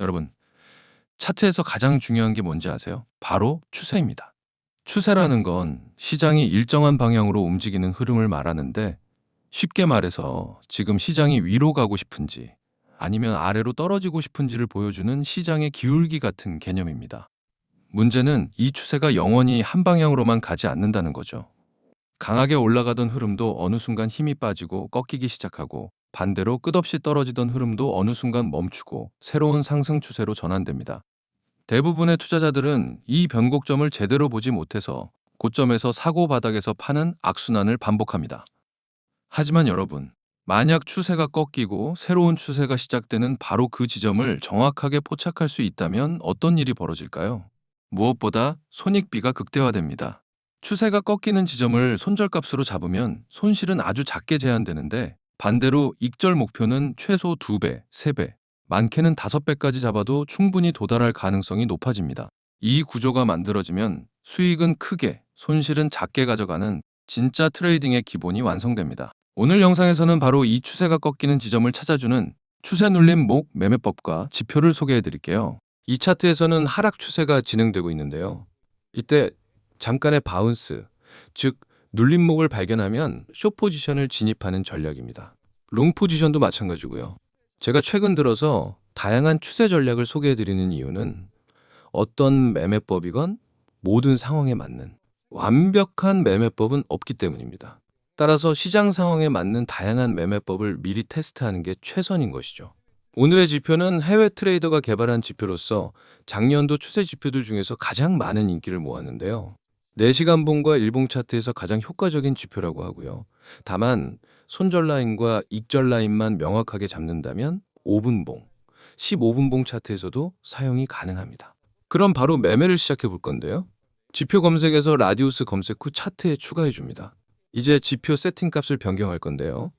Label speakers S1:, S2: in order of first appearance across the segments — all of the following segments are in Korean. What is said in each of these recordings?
S1: 여러분, 차트에서 가장 중요한 게 뭔지 아세요? 바로 추세입니다. 추세라는 건 시장이 일정한 방향으로 움직이는 흐름을 말하는데 쉽게 말해서 지금 시장이 위로 가고 싶은지 아니면 아래로 떨어지고 싶은지를 보여주는 시장의 기울기 같은 개념입니다. 문제는 이 추세가 영원히 한 방향으로만 가지 않는다는 거죠. 강하게 올라가던 흐름도 어느 순간 힘이 빠지고 꺾이기 시작하고 반대로 끝없이 떨어지던 흐름도 어느 순간 멈추고 새로운 상승 추세로 전환됩니다. 대부분의 투자자들은 이 변곡점을 제대로 보지 못해서 고점에서 사고 바닥에서 파는 악순환을 반복합니다. 하지만 여러분, 만약 추세가 꺾이고 새로운 추세가 시작되는 바로 그 지점을 정확하게 포착할 수 있다면 어떤 일이 벌어질까요? 무엇보다 손익비가 극대화됩니다. 추세가 꺾이는 지점을 손절값으로 잡으면 손실은 아주 작게 제한되는데 반대로 익절 목표는 최소 2배, 3배, 많게는 5배까지 잡아도 충분히 도달할 가능성이 높아집니다. 이 구조가 만들어지면 수익은 크게, 손실은 작게 가져가는 진짜 트레이딩의 기본이 완성됩니다. 오늘 영상에서는 바로 이 추세가 꺾이는 지점을 찾아주는 추세 눌림 목 매매법과 지표를 소개해 드릴게요. 이 차트에서는 하락 추세가 진행되고 있는데요. 이때 잠깐의 바운스, 즉 눌림목을 발견하면 쇼 포지션을 진입하는 전략입니다. 롱 포지션도 마찬가지고요. 제가 최근 들어서 다양한 추세 전략을 소개해 드리는 이유는 어떤 매매법이건 모든 상황에 맞는 완벽한 매매법은 없기 때문입니다. 따라서 시장 상황에 맞는 다양한 매매법을 미리 테스트하는 게 최선인 것이죠. 오늘의 지표는 해외 트레이더가 개발한 지표로서 작년도 추세 지표들 중에서 가장 많은 인기를 모았는데요. 4시간 봉과 일봉 차트에서 가장 효과적인 지표라고 하고요. 다만 손절 라인과 익절 라인만 명확하게 잡는다면 5분 봉, 15분 봉 차트에서도 사용이 가능합니다. 그럼 바로 매매를 시작해 볼 건데요. 지표 검색에서 라디우스 검색 후 차트에 추가해 줍니다. 이제 지표 세팅 값을 변경할 건데요.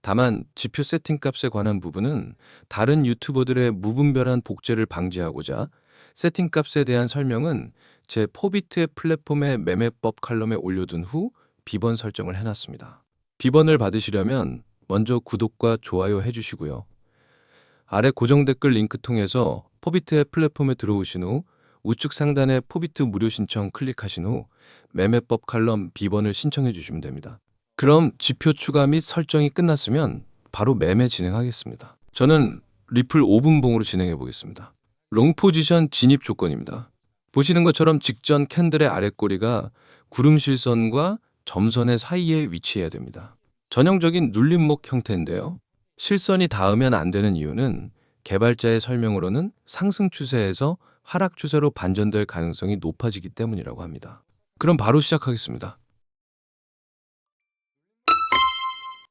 S1: 다만 지표 세팅 값에 관한 부분은 다른 유튜버들의 무분별한 복제를 방지하고자 세팅 값에 대한 설명은 제 포비트의 플랫폼의 매매법 칼럼에 올려둔 후 비번 설정을 해놨습니다. 비번을 받으시려면 먼저 구독과 좋아요 해주시고요. 아래 고정 댓글 링크 통해서 포비트의 플랫폼에 들어오신 후 우측 상단에 포비트 무료 신청 클릭하신 후 매매법 칼럼 비번을 신청해 주시면 됩니다. 그럼 지표 추가 및 설정이 끝났으면 바로 매매 진행하겠습니다. 저는 리플 5분 봉으로 진행해 보겠습니다. 롱 포지션 진입 조건입니다. 보시는 것처럼 직전 캔들의 아랫꼬리가 구름 실선과 점선의 사이에 위치해야 됩니다. 전형적인 눌림목 형태인데요. 실선이 닿으면 안 되는 이유는 개발자의 설명으로는 상승 추세에서 하락 추세로 반전될 가능성이 높아지기 때문이라고 합니다. 그럼 바로 시작하겠습니다.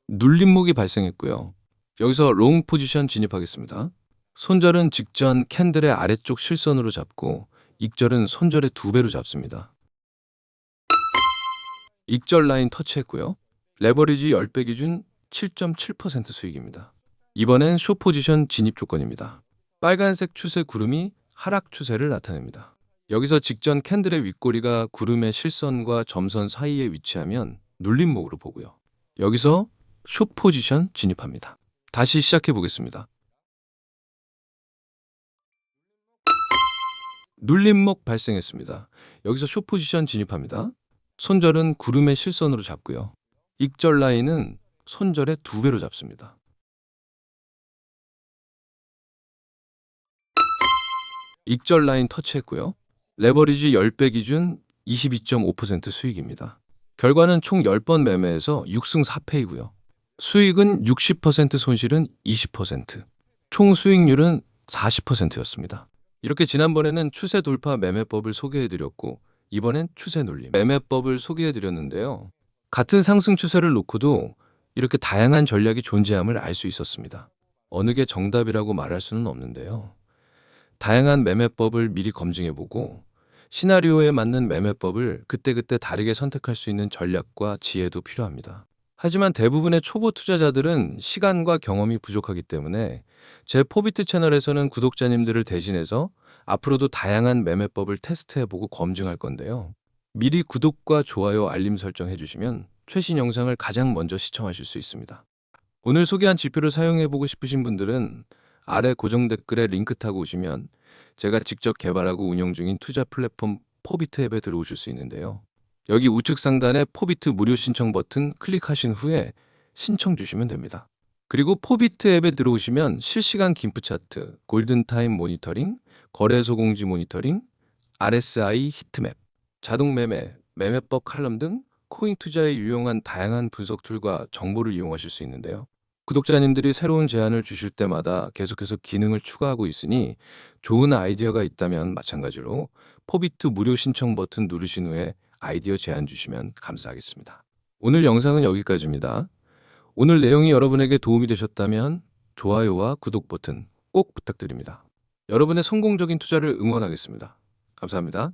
S1: 눌림목이 발생했고요. 여기서 롱 포지션 진입하겠습니다. 손절은 직전 캔들의 아래쪽 실선으로 잡고 익절은 손절의 두 배로 잡습니다. 익절 라인 터치했고요. 레버리지 10배 기준 7.7% 수익입니다. 이번엔 쇼 포지션 진입 조건입니다. 빨간색 추세 구름이 하락 추세를 나타냅니다. 여기서 직전 캔들의 윗꼬리가 구름의 실선과 점선 사이에 위치하면 눌림목으로 보고요. 여기서 쇼 포지션 진입합니다. 다시 시작해 보겠습니다. 눌림목 발생했습니다. 여기서 쇼 포지션 진입합니다. 손절은 구름의 실선으로 잡고요. 익절 라인은 손절의 두 배로 잡습니다. 익절 라인 터치했고요. 레버리지 10배 기준 22.5% 수익입니다. 결과는 총 10번 매매에서 6승 4패이고요. 수익은 60% 손실은 20%. 총 수익률은 40%였습니다. 이렇게 지난번에는 추세 돌파 매매법을 소개해 드렸고 이번엔 추세 눌림 매매법을 소개해 드렸는데요. 같은 상승 추세를 놓고도 이렇게 다양한 전략이 존재함을 알 수 있었습니다. 어느 게 정답이라고 말할 수는 없는데요. 다양한 매매법을 미리 검증해 보고 시나리오에 맞는 매매법을 그때그때 다르게 선택할 수 있는 전략과 지혜도 필요합니다. 하지만 대부분의 초보 투자자들은 시간과 경험이 부족하기 때문에 제 포비트 채널에서는 구독자님들을 대신해서 앞으로도 다양한 매매법을 테스트해보고 검증할 건데요. 미리 구독과 좋아요 알림 설정 해 주시면 최신 영상을 가장 먼저 시청하실 수 있습니다. 오늘 소개한 지표를 사용해보고 싶으신 분들은 아래 고정 댓글에 링크 타고 오시면 제가 직접 개발하고 운영 중인 투자 플랫폼 포비트 앱에 들어오실 수 있는데요. 여기 우측 상단에 포비트 무료 신청 버튼 클릭하신 후에 신청 주시면 됩니다. 그리고 포비트 앱에 들어오시면 실시간 김프 차트, 골든타임 모니터링, 거래 소 공지 모니터링, RSI 히트맵, 자동 매매, 매매법 칼럼 등 코인 투자에 유용한 다양한 분석 툴과 정보를 이용하실 수 있는데요. 구독자님들이 새로운 제안을 주실 때마다 계속해서 기능을 추가하고 있으니 좋은 아이디어가 있다면 마찬가지로 포비트 무료 신청 버튼 누르신 후에 아이디어 제안 주시면 감사하겠습니다. 오늘 영상은 여기까지입니다. 오늘 내용이 여러분에게 도움이 되셨다면 좋아요와 구독 버튼 꼭 부탁드립니다. 여러분의 성공적인 투자를 응원하겠습니다. 감사합니다.